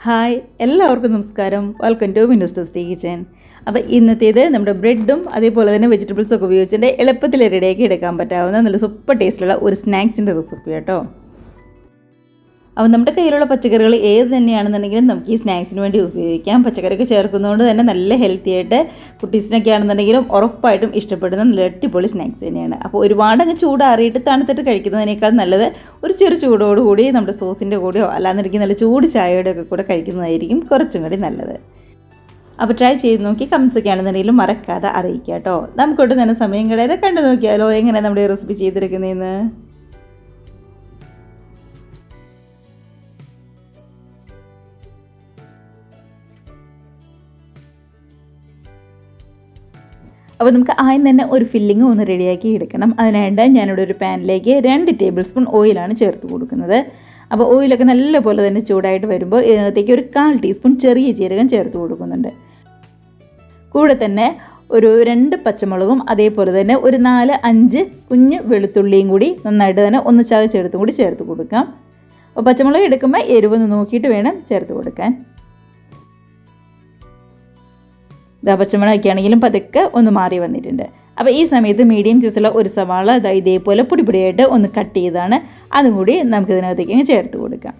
Hi എല്ലാവർക്കും നമസ്കാരം. Welcome to Minu's tasty kitchen അപ്പോൾ ഇന്നത്തേത് നമ്മുടെ ബ്രെഡും അതേപോലെ തന്നെ വെജിറ്റബിൾസ് ഒക്കെ ഉപയോഗിച്ചിട്ട് എളുപ്പത്തിൽ റെഡിയാക്കി എടുക്കാൻ പറ്റാവുന്ന നല്ല സൂപ്പർ ടേസ്റ്റിലുള്ള ഒരു സ്നാക്സിന്റെ റെസിപ്പി കേട്ടോ അപ്പോൾ നമ്മുടെ കയ്യിലുള്ള പച്ചക്കറികൾ ഏത് തന്നെയാണെന്നുണ്ടെങ്കിലും നമുക്ക് ഈ സ്നാക്സിന് വേണ്ടി ഉപയോഗിക്കാം. പച്ചക്കറിയൊക്കെ ചേർക്കുന്നതുകൊണ്ട് തന്നെ നല്ല ഹെൽത്തി ആയിട്ട് കുട്ടീസിനൊക്കെ ആണെന്നുണ്ടെങ്കിലും ഉറപ്പായിട്ടും ഇഷ്ടപ്പെടുന്ന നല്ല അടിപൊളി സ്നാക്സ് തന്നെയാണ്. അപ്പോൾ ഒരുപാട് അങ്ങ് ചൂടാറിയിട്ട് തണുത്തിട്ട് കഴിക്കുന്നതിനേക്കാൾ നല്ലത് ഒരു ചെറു ചൂടോടുകൂടി നമ്മുടെ സോസിന്റെ കൂടെയോ അല്ലാന്നിരിക്കും നല്ല ചൂട് ചായയുടെ കൂടെ കഴിക്കുന്നതായിരിക്കും കുറച്ചും കൂടി നല്ലത്. അപ്പോൾ ട്രൈ ചെയ്ത് നോക്കി കമൻസൊക്കെ ആണെന്നുണ്ടെങ്കിലും മറക്കാതെ അറിയിക്കുക കേട്ടോ നമുക്കൊട്ട് തന്നെ സമയം കളയാതെ കണ്ടു നോക്കിയാലോ എങ്ങനെ നമ്മുടെ റെസിപ്പി ചെയ്തെടുക്കുന്നതെന്ന് അപ്പോൾ നമുക്ക് ആദ്യം തന്നെ ഒരു ഫില്ലിങ് ഒന്ന് റെഡിയാക്കി എടുക്കണം. അതിനായിട്ട് ഞാനിവിടെ ഒരു പാനിലേക്ക് രണ്ട് ടേബിൾ സ്പൂൺ ഓയിലാണ് ചേർത്ത് കൊടുക്കുന്നത്. അപ്പോൾ ഓയിലൊക്കെ നല്ലപോലെ തന്നെ ചൂടായിട്ട് വരുമ്പോൾ ഇതിനകത്തേക്ക് ഒരു കാൽ ടീസ്പൂൺ ചെറിയ ജീരകം ചേർത്ത് കൊടുക്കുന്നുണ്ട്. കൂടെ തന്നെ ഒരു രണ്ട് പച്ചമുളകും അതേപോലെ തന്നെ ഒരു നാല് അഞ്ച് കുഞ്ഞ് വെളുത്തുള്ളിയും കൂടി നന്നായിട്ട് തന്നെ ഒന്ന് ചതച്ചെടുത്തും കൂടി ചേർത്ത് കൊടുക്കാം. അപ്പോൾ പച്ചമുളക് എടുക്കുമ്പോൾ എരിവൊന്ന് നോക്കിയിട്ട് വേണം ചേർത്ത് കൊടുക്കാൻ. ഇതാ പച്ചമുളകൊക്കെ ആണെങ്കിലും പതുക്കെ ഒന്ന് മാറി വന്നിട്ടുണ്ട്. അപ്പോൾ ഈ സമയത്ത് മീഡിയം സൈസുള്ള ഒരു സവാള ഇതാ ഇതേപോലെ പൊടി പൊടിയായിട്ട് ഒന്ന് കട്ട് ചെയ്താണ്. അതും കൂടി നമുക്ക് ഇതിനകത്തേക്ക് ചേർത്ത് കൊടുക്കാം.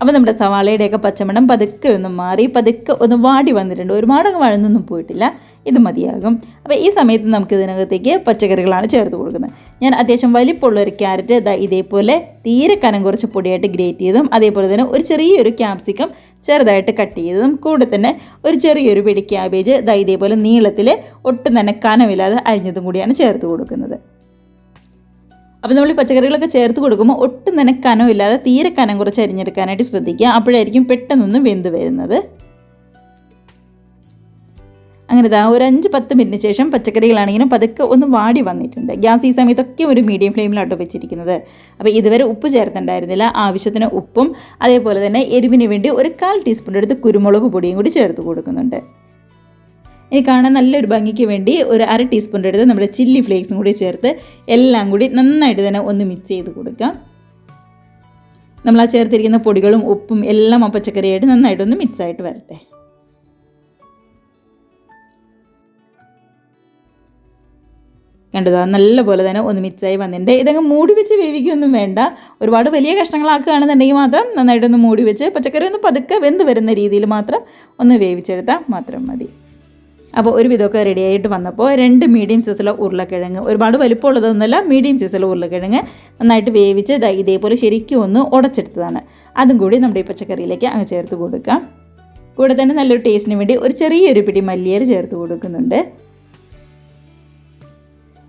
അപ്പോൾ നമ്മുടെ സവാളയുടെയൊക്കെ പച്ചമണം പതുക്കെ ഒന്ന് മാറി പതുക്കെ ഒന്ന് വാടി വന്നിട്ടുണ്ട്. ഒരുപാട് വഴന്നൊന്നും പോയിട്ടില്ല. ഇത് മതിയാകും. അപ്പോൾ ഈ സമയത്ത് നമുക്ക് ഇതിനകത്തേക്ക് പച്ചക്കറികളാണ് ചേർത്ത് കൊടുക്കുന്നത്. ഞാൻ അത്യാവശ്യം വലിപ്പമുള്ള ഒരു ക്യാരറ്റ് ഇതാ ഇതേപോലെ തീരെ കനം കുറച്ച് പൊടിയായിട്ട് ഗ്രേറ്റ് ചെയ്തതും അതേപോലെ തന്നെ ഒരു ചെറിയൊരു ക്യാപ്സിക്കം ചെറുതായിട്ട് കട്ട് ചെയ്തതും കൂടെ തന്നെ ഒരു ചെറിയൊരു പിടി ക്യാബേജ് ഇതാ ഇതേപോലെ നീളത്തിൽ ഒട്ടും തന്നെ കനമില്ലാതെ അരിഞ്ഞതും കൂടിയാണ് ചേർത്ത് കൊടുക്കുന്നത്. അപ്പോൾ നമ്മൾ ഈ പച്ചക്കറികളൊക്കെ ചേർത്ത് കൊടുക്കുമ്പോൾ ഒട്ടും തന്നെ കനമില്ലാതെ തീരെ കനം കുറച്ച് അരിഞ്ഞെടുക്കാനായിട്ട് ശ്രദ്ധിക്കുക. അപ്പോഴായിരിക്കും പെട്ടെന്നൊന്നും വെന്ത് വരുന്നത്. അങ്ങനെ ഇതാ ഒരു അഞ്ച് പത്ത് മിനിറ്റിന് ശേഷം പച്ചക്കറികളാണെങ്കിലും പതുക്കെ ഒന്ന് വാടി വന്നിട്ടുണ്ട്. ഗ്യാസ് ഈ സമയത്തൊക്കെ ഒരു മീഡിയം ഫ്ലെയിമിലാട്ടോ വെച്ചിരിക്കുന്നത്. അപ്പോൾ ഇതുവരെ ഉപ്പ് ചേർത്തിട്ടുണ്ടായിരുന്നില്ല. ആവശ്യത്തിന് ഉപ്പും അതേപോലെ തന്നെ എരിവിന് വേണ്ടി ഒരു കാൽ ടീസ്പൂൺ എടുത്ത് കുരുമുളക് പൊടിയും കൂടി ചേർത്ത് കൊടുക്കുന്നുണ്ട്. ഇനി കാണാൻ നല്ലൊരു ഭംഗിക്ക് വേണ്ടി ഒരു അര ടീസ്പൂൺ എടുത്ത് നമ്മുടെ ചില്ലി ഫ്ലേക്സും കൂടി ചേർത്ത് എല്ലാം കൂടി നന്നായിട്ട് തന്നെ ഒന്ന് മിക്സ് ചെയ്ത് കൊടുക്കാം. നമ്മൾ ആ ചേർത്തിരിക്കുന്ന പൊടികളും ഉപ്പും എല്ലാം ആ പച്ചക്കറിയായിട്ട് നന്നായിട്ടൊന്ന് മിക്സ് ആയിട്ട് വരട്ടെ. കണ്ടതാ? നല്ലപോലെ തന്നെ ഒന്ന് മിക്സായി വന്നിട്ടുണ്ട്. ഇതങ്ങ് മൂടി വെച്ച് വേവിക്കൊന്നും വേണ്ട. ഒരുപാട് വലിയ കഷ്ണങ്ങളാക്കുകയാണെന്നുണ്ടെങ്കിൽ മാത്രം നന്നായിട്ടൊന്ന് മൂടി വെച്ച് പച്ചക്കറി ഒന്ന് പതുക്കെ വെന്ത് വരുന്ന രീതിയിൽ മാത്രം ഒന്ന് വേവിച്ചെടുത്താൽ മാത്രം മതി. അപ്പോൾ ഒരു വിധമൊക്കെ റെഡി ആയിട്ട് വന്നപ്പോൾ രണ്ട് മീഡിയം സൈസിലെ ഉരുളക്കിഴങ്ങ് ഒരുപാട് വലിപ്പമുള്ളതൊന്നുമല്ല മീഡിയം സൈസിലെ ഉരുളക്കിഴങ്ങ് നന്നായിട്ട് വേവിച്ച് ഇതേപോലെ ശരിക്കും ഒന്ന് ഉടച്ചെടുത്തതാണ്. അതും കൂടി നമ്മുടെ ഈ പച്ചക്കറിയിലേക്ക് അങ്ങ് ചേർത്ത് കൊടുക്കാം. കൂടെ തന്നെ നല്ലൊരു ടേസ്റ്റിന് വേണ്ടി ഒരു ചെറിയൊരു പിടി മല്ലിയേര് ചേർത്ത് കൊടുക്കുന്നുണ്ട്.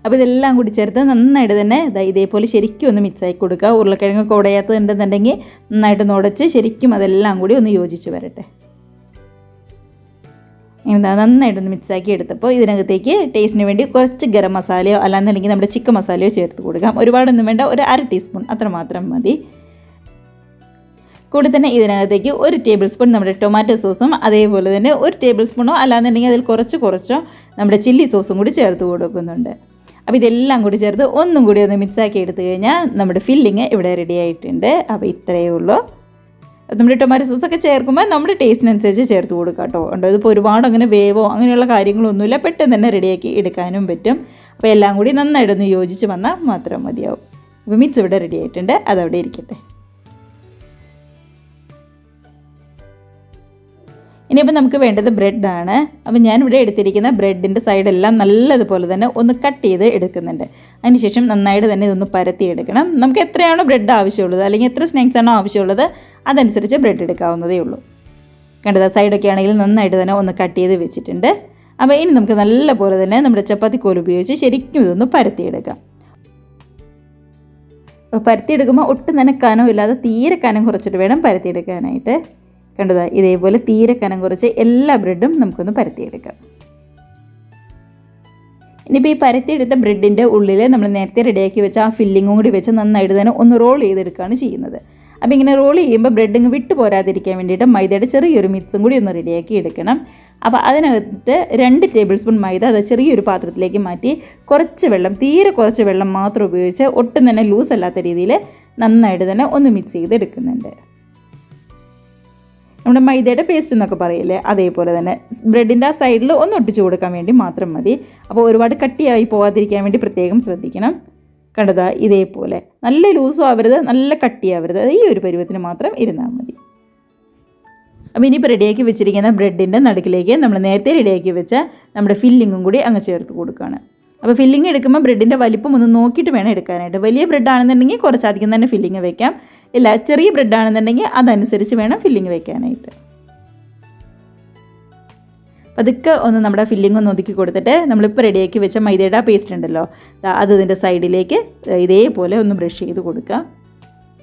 അപ്പോൾ ഇതെല്ലാം കൂടി ചേർത്ത് നന്നായിട്ട് തന്നെ ഇതാ ഇതേപോലെ ശരിക്കും ഒന്ന് മിക്സ് മിക്സാക്കി കൊടുക്കുക. ഉരുളക്കിഴങ്ങ് കുടയാത്തതുണ്ടെന്നുണ്ടെങ്കിൽ നന്നായിട്ട് നുടച്ച് ശരിക്കും അതെല്ലാം കൂടി ഒന്ന് യോജിച്ച് വരട്ടെ. എന്താ നന്നായിട്ടൊന്ന് മിക്സാക്കി എടുത്തപ്പോൾ ഇതിനകത്തേക്ക് ടേസ്റ്റിന് വേണ്ടി കുറച്ച് ഗരം മസാലയോ അല്ലാന്നുണ്ടെങ്കിൽ നമ്മുടെ ചിക്കൻ മസാലയോ ചേർത്ത് കൊടുക്കാം. ഒരുപാടൊന്നും വേണ്ട ഒരു അര ടീസ്പൂൺ അത്രമാത്രം മതി. കൂടെ തന്നെ ഇതിനകത്തേക്ക് ഒരു ടേബിൾ സ്പൂൺ നമ്മുടെ ടൊമാറ്റോ സോസും അതേപോലെ തന്നെ ഒരു ടേബിൾ സ്പൂണോ അല്ലാന്നുണ്ടെങ്കിൽ അതിൽ കുറച്ച് കുറച്ചോ നമ്മുടെ ചില്ലി സോസും കൂടി ചേർത്ത് കൊടുക്കുന്നുണ്ട്. അപ്പോൾ ഇതെല്ലാം കൂടി ചേർത്ത് ഒന്നും കൂടി ഒന്ന് മിക്സാക്കി എടുത്തു കഴിഞ്ഞാൽ നമ്മുടെ ഫില്ലിങ് ഇവിടെ റെഡി ആയിട്ടുണ്ട്. അപ്പോൾ ഇത്രയേ ഉള്ളൂ. നമ്മുടെ ടൊമാറ്റോ സോസ് ഒക്കെ ചേർക്കുമ്പോൾ നമ്മുടെ ടേസ്റ്റിനനുസരിച്ച് ചേർത്ത് കൊടുക്കുക കേട്ടോ. ഉണ്ടോ ഇതിപ്പോൾ ഒരുപാട് അങ്ങനെ വേവോ അങ്ങനെയുള്ള കാര്യങ്ങളൊന്നുമില്ല. പെട്ടെന്ന് തന്നെ റെഡിയാക്കി എടുക്കാനും പറ്റും. അപ്പോൾ എല്ലാം കൂടി നന്നായിട്ടൊന്ന് യോജിച്ച് വന്നാൽ മാത്രം മതിയാവും. അപ്പോൾ മിക്സ് ഇവിടെ റെഡി ആയിട്ടുണ്ട്. അതവിടെ ഇരിക്കട്ടെ. ഇനിയിപ്പോൾ നമുക്ക് വേണ്ടത് ബ്രെഡാണ് അപ്പോൾ ഞാനിവിടെ എടുത്തിരിക്കുന്ന ബ്രെഡിന്റെ സൈഡെല്ലാം നല്ലതുപോലെ തന്നെ ഒന്ന് കട്ട് ചെയ്ത് എടുക്കുന്നുണ്ട്. അതിനുശേഷം നന്നായിട്ട് തന്നെ ഇതൊന്ന് പരത്തി എടുക്കണം നമുക്ക് എത്രയാണോ ബ്രെഡ് ആവശ്യമുള്ളത് അല്ലെങ്കിൽ എത്ര സ്നാക്സ് ആണോ ആവശ്യമുള്ളത് അതനുസരിച്ച് ബ്രെഡ് എടുക്കാവുന്നതേ ഉള്ളൂ. കണ്ടത് സൈഡൊക്കെ ആണെങ്കിൽ നന്നായിട്ട് തന്നെ ഒന്ന് കട്ട് ചെയ്ത് വെച്ചിട്ടുണ്ട്. അപ്പോൾ ഇനി നമുക്ക് നല്ലപോലെ തന്നെ നമ്മുടെ ചപ്പാത്തി കോൽ ഉപയോഗിച്ച് ശരിക്കും ഇതൊന്ന് പരത്തിയെടുക്കാം. പരത്തിയെടുക്കുമ്പോൾ ഒട്ടും തന്നെ കനമില്ലാതെ തീരെ കനം കുറച്ചിട്ട് വേണം പരത്തിയെടുക്കാനായിട്ട്. കണ്ടതാ ഇതേപോലെ തീരെ കനം കുറച്ച് എല്ലാ ബ്രെഡും നമുക്കൊന്ന് പരത്തിയെടുക്കാം. ഇനിയിപ്പോൾ ഈ പരത്തിയെടുത്ത ബ്രെഡിന്റെ ഉള്ളിൽ നമ്മൾ നേരത്തെ റെഡിയാക്കി വെച്ച ആ ഫില്ലിങ്ങും കൂടി വെച്ച് നന്നായിട്ട് തന്നെ ഒന്ന് റോൾ ചെയ്തെടുക്കുകയാണ് ചെയ്യുന്നത്. അപ്പോൾ ഇങ്ങനെ റോൾ ചെയ്യുമ്പോൾ ബ്രെഡ് ഇങ്ങ് വിട്ടു പോരാതിരിക്കാൻ വേണ്ടിയിട്ട് മൈദയുടെ ചെറിയൊരു മിക്സും കൂടി ഒന്ന് റെഡിയാക്കി എടുക്കണം. അപ്പോൾ അതിനകത്ത് രണ്ട് ടേബിൾ സ്പൂൺ മൈദ അത് ചെറിയൊരു പാത്രത്തിലേക്ക് മാറ്റി കുറച്ച് വെള്ളം തീരെ കുറച്ച് വെള്ളം മാത്രം ഉപയോഗിച്ച് ഒട്ടും തന്നെ ലൂസ് അല്ലാത്ത രീതിയിൽ നന്നായിട്ട് തന്നെ ഒന്ന് മിക്സ് ചെയ്ത് എടുക്കുന്നുണ്ട് നമ്മുടെ മൈദയുടെ പേസ്റ്റ് എന്നൊക്കെ പറയില്ലേ? അതേപോലെ തന്നെ ബ്രെഡിന്റെ ആ സൈഡിൽ ഒന്ന് ഒട്ടിച്ചു കൊടുക്കാൻ വേണ്ടി മാത്രം മതി. അപ്പോൾ ഒരുപാട് കട്ടിയായി പോകാതിരിക്കാൻ വേണ്ടി പ്രത്യേകം ശ്രദ്ധിക്കണം. കണ്ടതാ ഇതേപോലെ. നല്ല ലൂസും ആവരുത് നല്ല കട്ടിയാവരുത്. ഈ ഒരു പരുവത്തിന് മാത്രം ഇരുന്നാൽ മതി. അപ്പോൾ ഇനിയിപ്പോൾ റെഡിയാക്കി വെച്ചിരിക്കുന്ന ബ്രെഡിന്റെ നടുക്കിലേക്ക് നമ്മൾ നേരത്തെ റെഡിയാക്കി വെച്ച നമ്മുടെ ഫില്ലിങ്ങും കൂടി അങ്ങ് ചേർത്ത് കൊടുക്കുകയാണ് അപ്പോൾ ഫില്ലിങ് എടുക്കുമ്പോൾ ബ്രെഡിന്റെ വലിപ്പം ഒന്ന് നോക്കിയിട്ട് വേണം എടുക്കാനായിട്ട്. വലിയ ബ്രെഡ് ആണെന്നുണ്ടെങ്കിൽ കുറച്ചധികം തന്നെ ഫില്ലിങ് വെക്കാം ഇല്ല ചെറിയ ബ്രെഡ് ആണെന്നുണ്ടെങ്കിൽ അതനുസരിച്ച് വേണം ഫില്ലിങ് വെക്കാനായിട്ട്. പതുക്കെ ഒന്ന് നമ്മുടെ ഫില്ലിംഗ് ഒന്ന് ഒതുക്കി കൊടുത്തിട്ട് നമ്മളിപ്പോൾ റെഡിയാക്കി വെച്ച മൈദയുടെ ആ പേസ്റ്റ് ഉണ്ടല്ലോ അത് ഇതിന്റെ സൈഡിലേക്ക് ഇതേപോലെ ഒന്ന് ബ്രഷ് ചെയ്ത് കൊടുക്കുക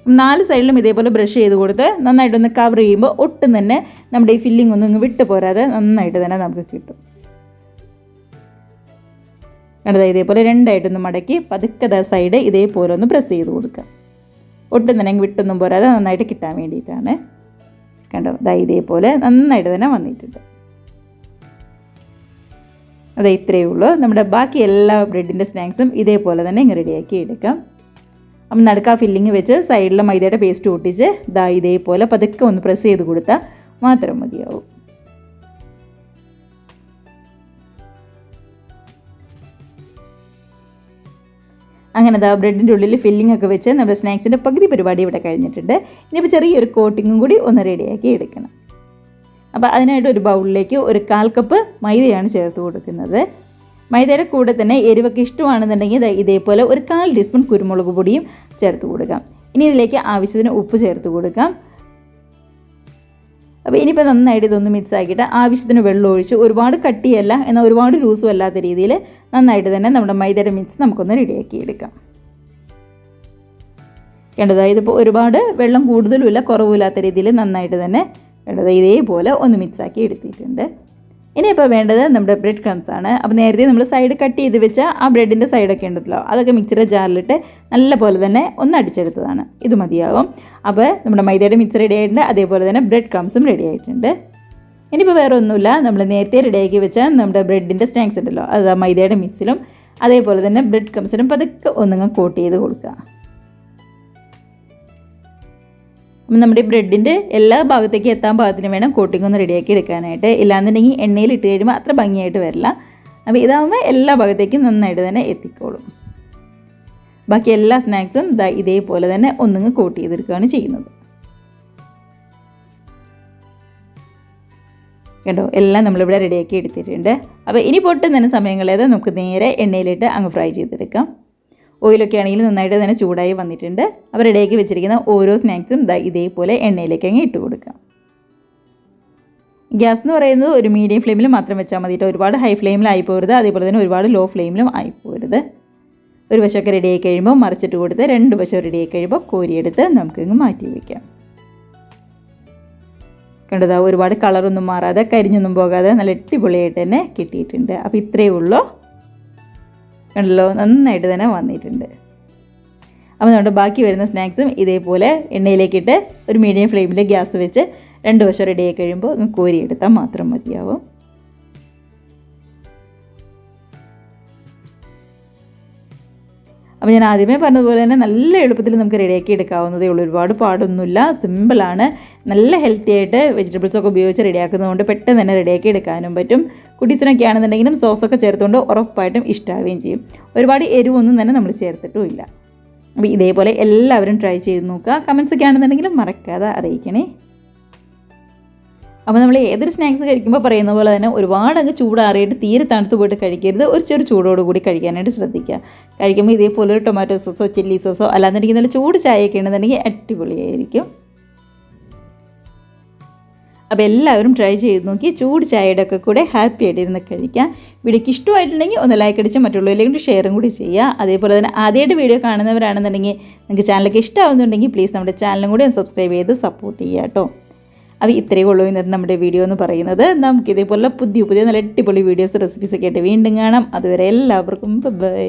നാല് സൈഡിലും ഇതേപോലെ ബ്രഷ് ചെയ്ത് കൊടുത്ത് നന്നായിട്ടൊന്ന് കവർ ചെയ്യുമ്പോൾ ഒട്ടും തന്നെ നമ്മുടെ ഈ ഫില്ലിംഗ് ഒന്നും വിട്ട് പോരാതെ നന്നായിട്ട് തന്നെ നമുക്ക് കിട്ടും. കണ്ടത് ഇതേപോലെ രണ്ടായിട്ടൊന്ന് മടക്കി പതുക്കെ സൈഡ് ഇതേപോലെ ഒന്ന് പ്രസ് ചെയ്ത് കൊടുക്കുക ഒട്ടും തന്നെ വിട്ടൊന്നും പോരാതെ നന്നായിട്ട് കിട്ടാൻ വേണ്ടിയിട്ടാണ്. കണ്ടോ? ദാ ഇതേപോലെ നന്നായിട്ട് തന്നെ വന്നിട്ടുണ്ട്. അതെ ഇത്രയേ ഉള്ളൂ. നമ്മുടെ ബാക്കി എല്ലാ ബ്രെഡിന്റെ സ്നാക്സും ഇതേപോലെ തന്നെ ഇങ്ങ് റെഡിയാക്കി എടുക്കാം. അപ്പം നടുക്ക ഫില്ലിങ് വെച്ച് സൈഡിൽ മൈദയുടെ പേസ്റ്റ് ഒട്ടിച്ച് ദാ ഇതേപോലെ പതുക്കെ ഒന്ന് പ്രസ് ചെയ്ത് കൊടുത്താൽ മാത്രം മതിയാവും. അങ്ങനെ ദാ ബ്രെഡിന്റെ ഉള്ളിൽ ഫില്ലിംഗ് ഒക്കെ വെച്ച് നമ്മുടെ സ്നാക്സിന്റെ പകുതി പരിപാടി ഇവിടെ കഴിഞ്ഞിട്ടുണ്ട്. ഇനിയിപ്പോൾ ചെറിയൊരു കോട്ടിങ്ങും കൂടി ഒന്ന് റെഡിയാക്കി എടുക്കണം. അപ്പോൾ അതിനായിട്ട് ഒരു ബൗളിലേക്ക് ഒരു കാൽ കപ്പ് മൈദയാണ് ചേർത്ത് കൊടുക്കുന്നത്. മൈദയുടെ കൂടെ തന്നെ എരിവൊക്കെ ഇഷ്ടമാണെന്നുണ്ടെങ്കിൽ ഇതേപോലെ ഒരു കാൽ ടീസ്പൂൺ കുരുമുളക് പൊടിയും ചേർത്ത് കൊടുക്കാം. ഇനി ഇതിലേക്ക് ആവശ്യത്തിന് ഉപ്പ് ചേർത്ത് കൊടുക്കാം. അപ്പോൾ ഇനിയിപ്പോൾ നന്നായിട്ട് ഇതൊന്ന് മിക്സ് ആക്കിയിട്ട് ആവശ്യത്തിന് വെള്ളം ഒഴിച്ച് ഒരുപാട് കട്ടിയല്ല എന്നാൽ ഒരുപാട് ലൂസും അല്ലാത്ത രീതിയിൽ നന്നായിട്ട് തന്നെ നമ്മുടെ മൈദയുടെ മിക്സ് നമുക്കൊന്ന് റെഡിയാക്കി എടുക്കാം. കണ്ടത് ഇതിപ്പോൾ ഒരുപാട് വെള്ളം കൂടുതലുമില്ല കുറവുമില്ലാത്ത രീതിയിൽ നന്നായിട്ട് തന്നെ കണ്ടത് ഇതേപോലെ ഒന്ന് മിക്സ് ആക്കി എടുത്തിട്ടുണ്ട്. ഇനിയിപ്പോൾ വേണ്ടത് നമ്മുടെ ബ്രെഡ് ക്രംസ് ആണ്. അപ്പോൾ നേരത്തെ നമ്മൾ സൈഡ് കട്ട് ചെയ്ത് വെച്ച ആ ബ്രെഡിന്റെ സൈഡൊക്കെ ഉണ്ടല്ലോ. അതൊക്കെ മിക്സിയുടെ ജാറിലിട്ട് നല്ല പോലെ തന്നെ ഒന്ന് അടിച്ചെടുത്തതാണ്. ഇത് മതിയാവും. അപ്പോൾ നമ്മുടെ മൈദയുടെ മിക്സ് റെഡി ആയിട്ടുണ്ട്. അതേപോലെ തന്നെ ബ്രെഡ് ക്രംസും റെഡി ആയിട്ടുണ്ട്. ഇനിയിപ്പോൾ വേറെ ഒന്നുമില്ല. നമ്മൾ നേരത്തെ റെഡിയാക്കി വെച്ച നമ്മുടെ ബ്രെഡിന്റെ സ്നാക്സ് ഉണ്ടല്ലോ. അത് മൈദയുടെ മിക്സിലും അതേപോലെ തന്നെ ബ്രെഡ് ക്രംസിലും പതുക്കെ ഒന്നുങ്ങ് കോട്ട് ചെയ്ത് കൊടുക്കുക. അപ്പം നമ്മുടെ ബ്രെഡിന്റെ എല്ലാ ഭാഗത്തേക്ക് എത്താൻ ഭാഗത്തിന് വേണം കോട്ടിംഗ് ഒന്ന് റെഡിയാക്കി എടുക്കാനായിട്ട്. ഇല്ലാന്നുണ്ടെങ്കിൽ എണ്ണയിൽ ഇട്ട് കഴിയുമ്പോൾ അത്ര ഭംഗിയായിട്ട് വരില്ല. അപ്പോൾ ഇതാകുമ്പോൾ എല്ലാ ഭാഗത്തേക്കും നന്നായിട്ട് തന്നെ എത്തിക്കോളും. ബാക്കി എല്ലാ സ്നാക്സും ഇതാ ഇതേപോലെ തന്നെ ഒന്നുങ്ങ് കോട്ട് ചെയ്തെടുക്കുകയാണ് ചെയ്യുന്നത്. കേട്ടോ എല്ലാം നമ്മളിവിടെ റെഡിയാക്കി എടുത്തിട്ടുണ്ട്. അപ്പോൾ ഇനി പൊട്ടുന്നതിന് സമയങ്ങളേത് നമുക്ക് നേരെ എണ്ണയിലിട്ട് അങ്ങ് ഫ്രൈ ചെയ്തെടുക്കാം. ഓയിലൊക്കെ ആണെങ്കിലും നന്നായിട്ട് തന്നെ ചൂടായി വന്നിട്ടുണ്ട്. അപ്പോൾ വെച്ചിരിക്കുന്ന ഓരോ സ്നാക്സും ഇതാ ഇതേപോലെ എണ്ണയിലേക്ക് അങ്ങ് ഇട്ട് കൊടുക്കാം. ഗ്യാസ് എന്ന് പറയുന്നത് ഒരു മീഡിയം ഫ്ലെയിമിൽ മാത്രം വെച്ചാൽ മതിയിട്ട് ഒരുപാട് ഹൈ ഫ്ലെയിമിലായി പോരുത് അതേപോലെ തന്നെ ഒരുപാട് ലോ ഫ്ലെയിമിലും ആയി പോരുത് ഒരു വശമൊക്കെ റെഡിയായി കഴിയുമ്പോൾ മറിച്ചിട്ട് കൊടുത്ത് രണ്ട് വശം റെഡിയായി കഴിയുമ്പോൾ കോരിയെടുത്ത് നമുക്കിങ്ങ് മാറ്റി വയ്ക്കാം കണ്ടതാ ഒരുപാട് കളറൊന്നും മാറാതെ കരിഞ്ഞൊന്നും പോകാതെ നല്ല അടിപൊളിയായിട്ട് തന്നെ കിട്ടിയിട്ടുണ്ട്. അപ്പോൾ ഇത്രയേ ഉള്ളൂ. കണ്ടല്ലോ നന്നായിട്ട് തന്നെ വന്നിട്ടുണ്ട്. അപ്പോൾ നമ്മുടെ ബാക്കി വരുന്ന സ്നാക്സും ഇതേപോലെ എണ്ണയിലേക്കിട്ട് ഒരു മീഡിയം ഫ്ലെയിമിൽ ഗ്യാസ് വെച്ച് രണ്ട് വശം റെഡി ആയി കഴിയുമ്പോൾ കോരിയെടുത്താൽ മാത്രം മതിയാവും. അപ്പോൾ ഞാൻ ആദ്യമേ പറഞ്ഞതുപോലെ തന്നെ നല്ല എളുപ്പത്തിൽ നമുക്ക് റെഡിയാക്കി എടുക്കാവുന്നതേ ഉള്ളൂ. ഒരുപാട് പാടൊന്നുമില്ല. സിമ്പിളാണ് നല്ല ഹെൽത്തി ആയിട്ട് വെജിറ്റബിൾസൊക്കെ ഉപയോഗിച്ച് റെഡിയാക്കുന്നതുകൊണ്ട് പെട്ടെന്ന് തന്നെ റെഡിയാക്കി എടുക്കാനും പറ്റും. കുട്ടീസിനൊക്കെ ആണെന്നുണ്ടെങ്കിലും സോസൊക്കെ ചേർത്തുകൊണ്ട് ഉറപ്പായിട്ടും ഇഷ്ടാവുകയും ചെയ്യും. ഒരുപാട് എരിവൊന്നും തന്നെ നമ്മൾ ചേർത്തിട്ടും ഇല്ല അപ്പോൾ ഇതേപോലെ എല്ലാവരും ട്രൈ ചെയ്ത് നോക്കുക. കമൻസ് ഒക്കെ ആണെന്നുണ്ടെങ്കിലും മറക്കാതെ അറിയിക്കണേ. അപ്പോൾ നമ്മൾ ഏതൊരു സ്നാക്സ് കഴിക്കുമ്പോൾ പറയുന്ന പോലെ തന്നെ ഒരുപാട് അങ്ങ് ചൂടാറിയിട്ട് തീരെ തണുത്ത് പോയിട്ട് കഴിക്കരുത്. ഒരു ചെറു ചൂടോട് കൂടി കഴിക്കാനായിട്ട് ശ്രദ്ധിക്കുക. കഴിക്കുമ്പോൾ ഇതേപോലെ ഒരു ടൊമാറ്റോ സോസോ ചില്ലി സോസോ അല്ലാന്നുണ്ടെങ്കിൽ നല്ല ചൂട് ചായയൊക്കെ ഉണ്ടെന്നുണ്ടെങ്കിൽ അടിപൊളിയായിരിക്കും. അപ്പോൾ എല്ലാവരും ട്രൈ ചെയ്ത് നോക്കി. ചൂട് ചായയുടെ ഒക്കെ കൂടെ ഹാപ്പി ആയിട്ട് ഇരുന്ന് കഴിക്കാം. വീഡിയോക്ക് ഇഷ്ടമായിട്ടുണ്ടെങ്കിൽ ഒന്ന് ലൈക്ക് അടിച്ച് മറ്റുള്ളവരിലേക്ക് ഷെയറും കൂടി ചെയ്യുക. അതേപോലെ തന്നെ ആദ്യമായിട്ട് വീഡിയോ കാണുന്നവരാണെന്നുണ്ടെങ്കിൽ നിങ്ങൾക്ക് ചാനലൊക്കെ ഇഷ്ടമാവുന്നുണ്ടെങ്കിൽ പ്ലീസ് നമ്മുടെ ചാനലും കൂടി ഒന്ന് സബ്സ്ക്രൈബ് ചെയ്ത് സപ്പോർട്ട് ചെയ്യുക കേട്ടോ. അപ്പോൾ ഇത്രയേ ഉള്ളൂ ഇന്നത്തെ നമ്മുടെ വീഡിയോ എന്ന് പറയുന്നത്. നമുക്ക് ഇതേപോലെ പുതിയ പുതിയ നല്ല അടിപൊളി വീഡിയോസ് റെസിപ്പീസൊക്കെ ആയിട്ട് വീണ്ടും കാണാം. അതുവരെ എല്ലാവർക്കും ബൈ